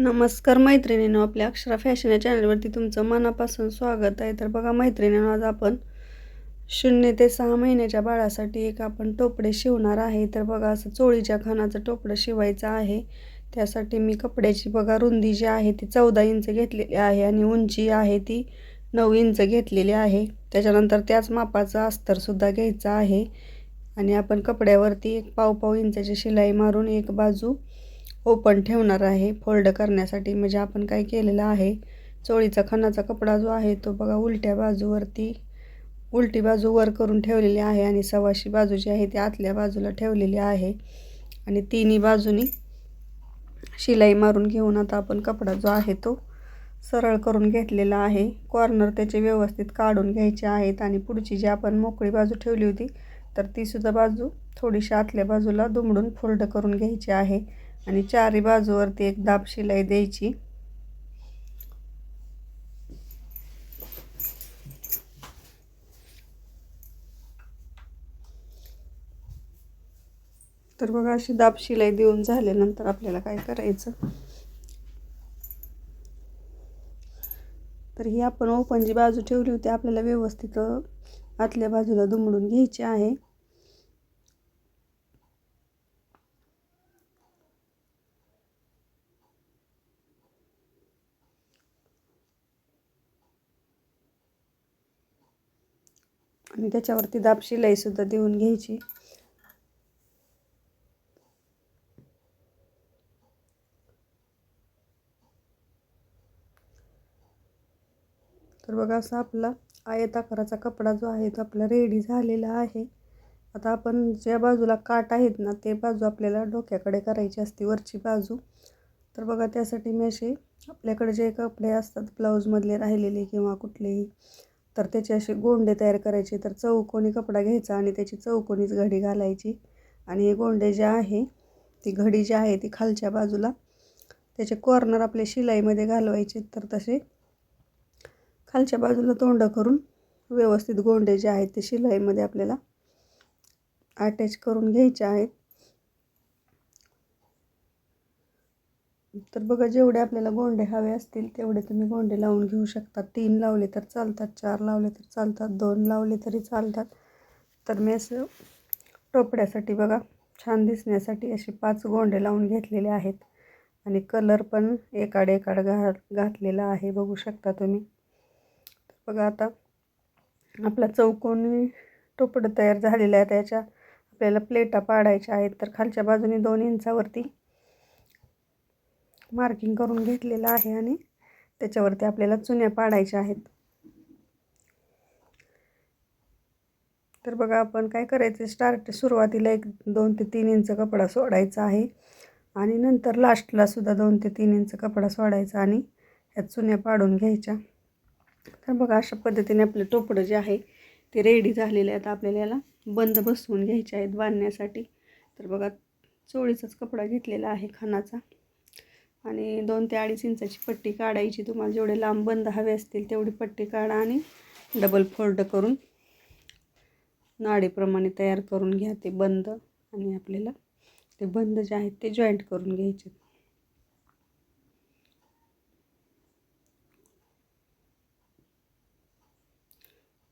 नमस्कार मैत्रिणीनो आपल्या अक्षरा फॅशन या चॅनलवरती तुमचं मनापासून स्वागत आहे. तर बघा मैत्रिणीनो आज आपण शून्य ते सहा महिन्याच्या बाळासाठी एक आपण टोपडे शिवणार आहे. तर बघा असं चोळीच्या खानाचं टोपडं शिवायचं आहे. त्यासाठी मी कपड्याची बघा रुंदी जी आहे ती चौदा इंच घेतलेली आहे आणि उंची आहे ती नऊ इंच घेतलेली आहे. त्याच्यानंतर त्याच मापाचं अस्तरसुद्धा घ्यायचं आहे. आणि आपण कपड्यावरती एक पाव पाव इंचाची शिलाई मारून एक बाजू ओपन ठेवणार आहे. फोल्ड करण्यासाठी म्हणजे आपण काय केलेलं आहे? चोळीचा खणाचा कपडा जो आहे तो बघा उलट्या बाजूवरती उलटी बाजू वर करून ठेवलेली आहे आणि सवाशी बाजू जी आहे ती आतल्या बाजूला ठेवलेली आहे. आणि तिन्ही बाजूनी शिलाई मारून घेऊन आता आपण कपडा जो आहे तो सरळ करून घेतलेला आहे. कॉर्नर त्याचे व्यवस्थित काढून घ्यायचे आहेत आणि पुढची जी आपण मोकळी बाजू ठेवली होती तर तीसुद्धा बाजू थोडीशी आतल्या बाजूला दुमडून फोल्ड करून घ्यायची आहे. आणि चारी बाजूवरती एक दाब शिलाई द्यायची. तर बघा अशी दाब शिलाई देऊन झाल्यानंतर आपल्याला काय करायचं? तर ही आपण ओपन जी बाजू ठेवली होती आपल्याला व्यवस्थित आतल्या बाजूला दुमडून घ्यायची आहे. आणि त्याच्यावरती दाब शिलाईसुद्धा देऊन घ्यायची. तर बघा असा आपला आयत आकाराचा कपडा जो आहे तो आपला रेडी झालेला आहे. आता आपण ज्या बाजूला काट आहेत ना ते बाजू आपल्याला डोक्याकडे करायची असते वरची बाजू. तर बघा त्यासाठी मी असे आपल्याकडे जे कपडे असतात ब्लाऊजमधले राहिलेले किंवा कुठलेही तर त्याचे असे गोंडे तयार करायचे. तर चौकोनी कपडा घ्यायचा आणि त्याची चौकोनीच घडी घालायची. आणि हे गोंडे जे आहे ती घडी जी आहे ती खालच्या बाजूला त्याचे कॉर्नर आपले शिलाईमध्ये घालवायचे. तर तसे खालच्या बाजूला तोंड करून व्यवस्थित गोंडे जे आहेत ते शिलाईमध्ये आपल्याला अटॅच करून घ्यायचे आहेत. तर बघा जेवढे आपल्याला गोंडे हवे असतील तेवढे तुम्ही गोंडे लावून घेऊ शकता. तीन लावले तर चालतात चार लावले तर चालतात दोन लावले तरी चालतात. तर मी असं टोपड्यासाठी बघा छान दिसण्यासाठी असे पाच गोंडे लावून घेतलेले आहेत. आणि कलर पण एकाड एकाड घा घातलेला आहे बघू शकता तुम्ही. बघा आता आपला चौकोनी टोपडं तयार झालेलं आहे त्याच्या आपल्याला प्लेटा पाडायच्या आहेत. तर खालच्या बाजूने दोन इंचावरती मार्किंग करून घेतलेलं आहे आणि त्याच्यावरती आपल्याला चुन्या पाडायच्या आहेत. तर बघा आपण काय करायचं? स्टार्ट सुरुवातीला एक दोन ते तीन इंच कपडा सोडायचा आहे आणि नंतर लास्टला सुद्धा दोन ते तीन इंच कपडा सोडायचा आणि ह्या चुन्या पाडून घ्यायच्या. तर बघा अशा पद्धतीने आपलं टोपडं जे आहे ते रेडी झालेले आहेत. आपल्याला याला बंद बसवून घ्यायचे आहेत बांधण्यासाठी. तर बघा चोळीचाच कपडा घेतलेला आहे खानाचा. आणि दोन ते अडीच इंचाची पट्टी काढायची. तुम्हाला जेवढे लांब बंद हवे असतील तेवढी पट्टी काढा आणि डबल फोल्ड करून नाडीप्रमाणे तयार करून घ्या ते बंद. आणि आपल्याला ते बंद जे आहेत ते जॉईंट करून घ्यायचे.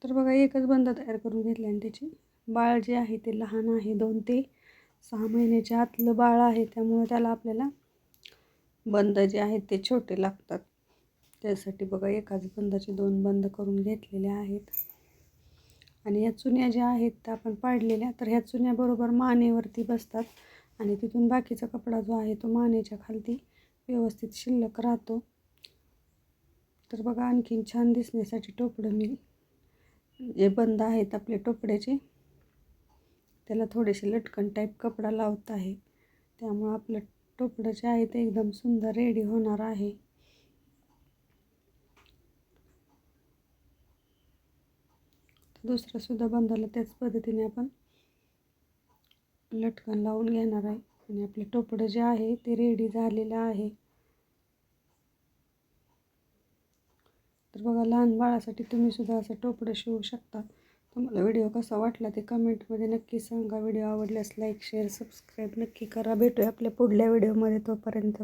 तर बघा एकच बंद तयार करून घेतले आणि त्याची बाळ जे आहे ते लहान आहे. दोन ते सहा महिन्याच्या आतलं बाळ आहे त्यामुळे त्याला आपल्याला बंद जे आहेत ते छोटे लागतात. त्यासाठी बघा एकाच बंदाचे दोन बंद करून घेतलेले आहेत. आणि ह्या चुन्या ज्या आहेत त्या आपण पाडलेल्या तर ह्या चुन्याबरोबर मानेवरती बसतात. आणि तिथून बाकीचा कपडा जो आहे तो मानेच्या खालती व्यवस्थित शिल्लक राहतो. तर बघा आणखीन छान दिसण्यासाठी टोपडं मी जे बंद आहेत आपले टोपड्याचे त्याला थोडेसे लटकन टाईप कपडा लावत आहे. त्यामुळं आपलं टोपडं जे आहे ते एकदम सुंदर रेडी होणार आहे. दुसरंसुद्धा बंधाला त्याच पद्धतीने आपण लटकन लावून घेणार आहे. आणि आपले टोपडं जे आहे ते रेडी झालेलं आहे. तर बघा लहान बाळासाठी तुम्ही सुद्धा असं टोपडं शिवू शकता. तुम्हाला व्हिडिओ कसा वाटला ते कमेंटमध्ये नक्की सांगा. व्हिडिओ आवडल्यास लाईक शेअर सबस्क्राईब नक्की करा. भेटूया आपल्या पुढल्या व्हिडिओमध्ये तोपर्यंत.